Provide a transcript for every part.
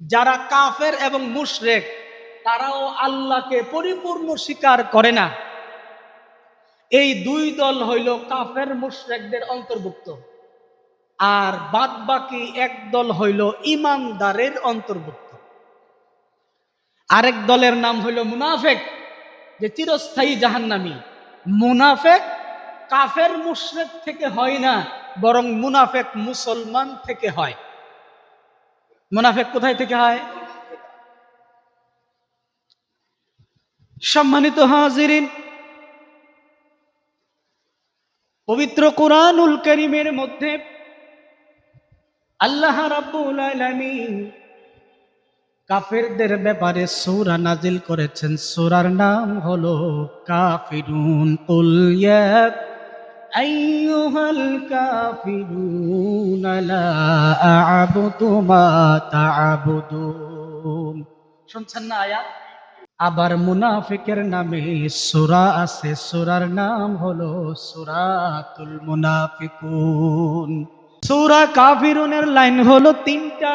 যারা কাফের এবং মুশরেক, তারাও আল্লাহকে পরিপূর্ণ স্বীকার করে না। এই দুই দল হইল কাফের মুশরেকদের অন্তর্ভুক্ত। আর বাদ বাকি এক দল হইল ইমানদারের অন্তর্ভুক্ত। আরেক দলের নাম হইল মুনাফেক, যে চিরস্থায়ী জাহান্নামী। মুনাফেক কাফের মুশরেক থেকে হয় না, বরং মুনাফেক মুসলমান থেকে হয়। মুনাফেক কোথায় থেকে হয়? সম্মানিত হাজিরিন, পবিত্র কোরআনুল করিমের মধ্যে আল্লাহ রাব্বুল আলামিন কাফেরদের ব্যাপারে সূরা নাজিল করেছেন। সূরার নাম হলো কাফিরুন, কুল ইয়া আইয়ুহাল কাফিরুন লা আ'বুদু মা তা'বুদুন শুনছেন না আয়াত আবার মুনাফিকের নামে সূরা আছে, সূরার নাম হলো সূরাতুল মুনাফিকুন। সূরা কাফিরুনের লাইন হলো তিনটা,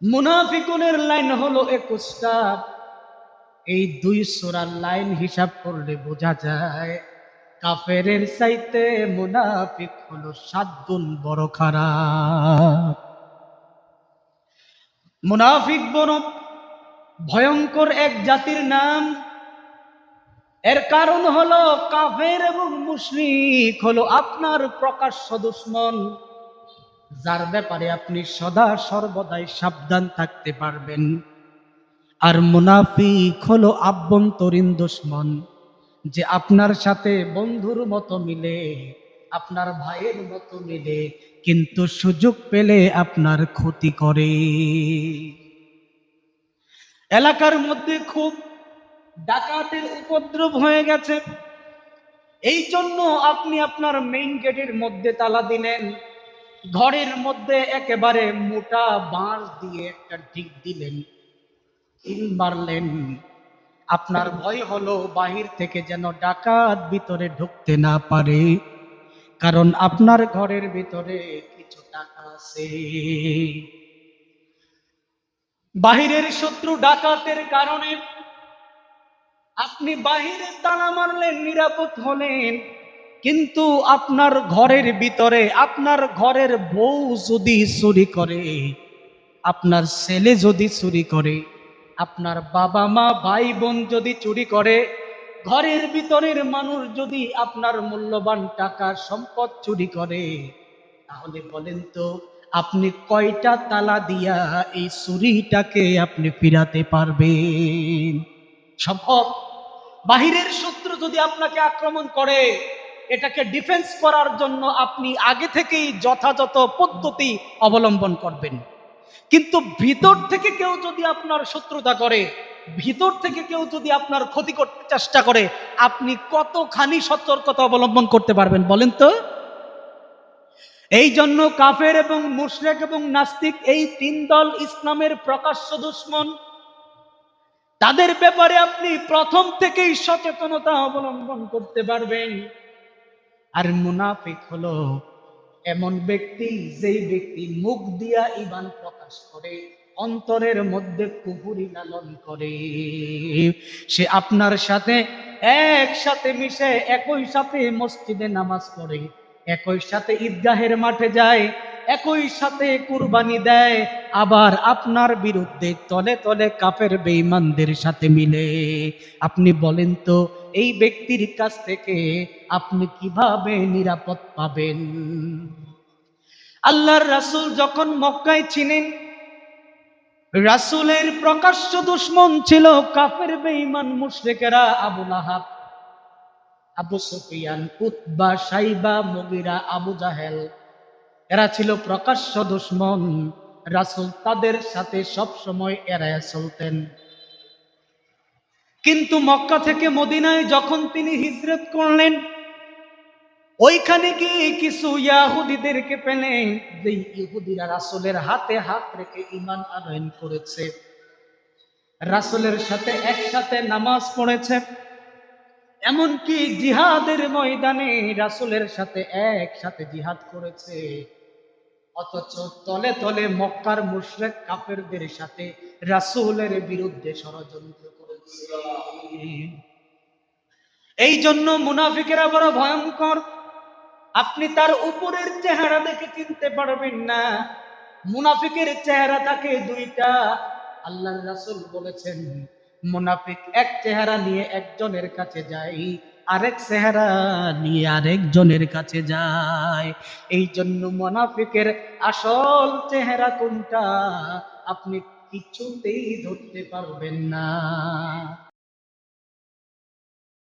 মুনাফিকুনের লাইন হলো একুশটা। এই দুই সূরার লাইন হিসাব করলে বোঝা যায় কাফেরের চাইতে মুনাফিক হলো সাত গুণ বড় খারাপ। মুনাফিক বড়, ভয়ঙ্কর এক জাতির নাম। এর কারণ হলো কাফের এবং মুশরিক হলো আপনার প্রকাশ্য দুশ্মন। যার ব্যাপারে আপনি সদা সর্বদাই সাবধান থাকতে পারবেন। আর মুনাফিক হলো আভ্যন্তরীণ দুশ্মন। যে আপনার সাথে বন্ধুর মতো মিলে, আপনার ভাইয়ের মতো মিলে, কিন্তু সুযোগ পেলে আপনার ক্ষতি করে। এলাকার মধ্যে খুব ডাকাতের উপদ্রব হয়ে গেছে। এই জন্য আপনি আপনার মেইন গেটের মধ্যে তালা দিলেন। ঘরের মধ্যে একেবারে মোটা বাঁশ দিয়ে একটা ঢিক দিলেন। মারলেন আপনার ভয় হলো বাহির থেকে যেন ডাকাত ভিতরে ঢুকতে না পারে। কারণ আপনার ঘরের ভিতরে কিছু টাকা আছে। বাহিরের শত্রু ডাকাতের কারণে আপনি বাহিরে তালা মারলেন, নিরাপদ হলেন। কিন্তু আপনার ঘরের ভিতরে, আপনার ঘরের বউ যদি চুরি করে, আপনার ছেলে যদি চুরি করে আপনার বাবা মা, ভাই বোন যদি চুরি করে, ঘরের ভিতরের মানুষ যদি আপনার মূল্যবান টাকা, সম্পদ চুরি করে, তাহলে বলেন তো, আপনি কয়টা তালা দিয়া এই চুরিটাকে আপনি ফিরাতে পারবেন? সম্ভব? বাহিরের শত্রু যদি আপনাকে আক্রমণ করে, এটাকে ডিফেন্স করার জন্য আপনি আগে থেকেই যথাযথ পদ্ধতি অবলম্বন করবেন। কিন্তু ভিতর থেকে কেউ যদি আপনার শত্রুতা করে, ভিতর থেকে কেউ যদি আপনার ক্ষতি করতে চেষ্টা করে, আপনি কতখানি সতর্কতা অবলম্বন করতে পারবেন বলেন তো? এই জন্য কাফের এবং মুশরেক এবং নাস্তিক, এই তিন দল ইসলামের প্রকাশ্য দুশ্মন, তাদের ব্যাপারে আপনি প্রথম থেকেই সচেতনতা অবলম্বন করতে পারবেন। আর মুনাফিক হলো এমন ব্যক্তি যেই ব্যক্তি মুখ দিয়া ইমান প্রকাশ করে, অন্তরের মধ্যে কুহুরি লালন করে। সে আপনার সাথে একসাথে মিশে, একই সাথে মসজিদে নামাজ পড়ে, একই সাথে ঈদগাহের মাঠে যায় একই সাথে কুরবানি দেয়, আবার আপনার বিরুদ্ধে তলে তলে কাফের বেঈমানদের সাথে মিলে। আপনি বলেন তো, এই ব্যক্তির কাছ থেকে আপনি কীভাবে নিরাপদ পাবেন? আল্লাহর রাসূল যখন মক্কায় ছিলেন, রাসূলের প্রকাশ্য দুশ্মন ছিল কাফের বেঈমান মুশরিকেরা Abu Lahab, Abu Sufyan, Utba, Shaiba, Mughira, Abu জাহেল। এরা ছিল প্রকাশ্য দুশ্মন। রাসূল তাদের সাথে সব সময় এড়ায় চলতেন। কিন্তু মক্কা থেকে মদিনায় যখন তিনি হিজরত করলেন, ওইখানে গিয়ে কিছু ইয়াহুদিদেরকে পেলেন যে ইহুদিরা রাসূলের হাতে হাত রেখে ইমান আনয়ন করেছে। রাসুলের সাথে একসাথে নামাজ পড়েছে। এমনকি জিহাদের ময়দানে রাসূলের সাথে একসাথে জিহাদ করেছে। অথচ তলে তলে মক্কার মুশরেক কাফেরদের সাথে রাসূলের বিরুদ্ধে ষড়যন্ত্র করেছে। এই জন্য মুনাফিকেরা বড় ভয়ঙ্কর। আপনি তার উপরের চেহারা দেখে চিনতে পারবেন না। মুনাফিকের চেহারা থাকে দুইটা। আল্লাহ রাসূল বলেছেন মুনাফিক এক চেহারা নিয়ে একজনের কাছে যায়, আরেক চেহারা নিয়ে আরেকজনের কাছে যায়। এই জন্য মুনাফিকের আসল চেহারা কোনটা? আপনি কিছুতেই ধরতে পারবেন না।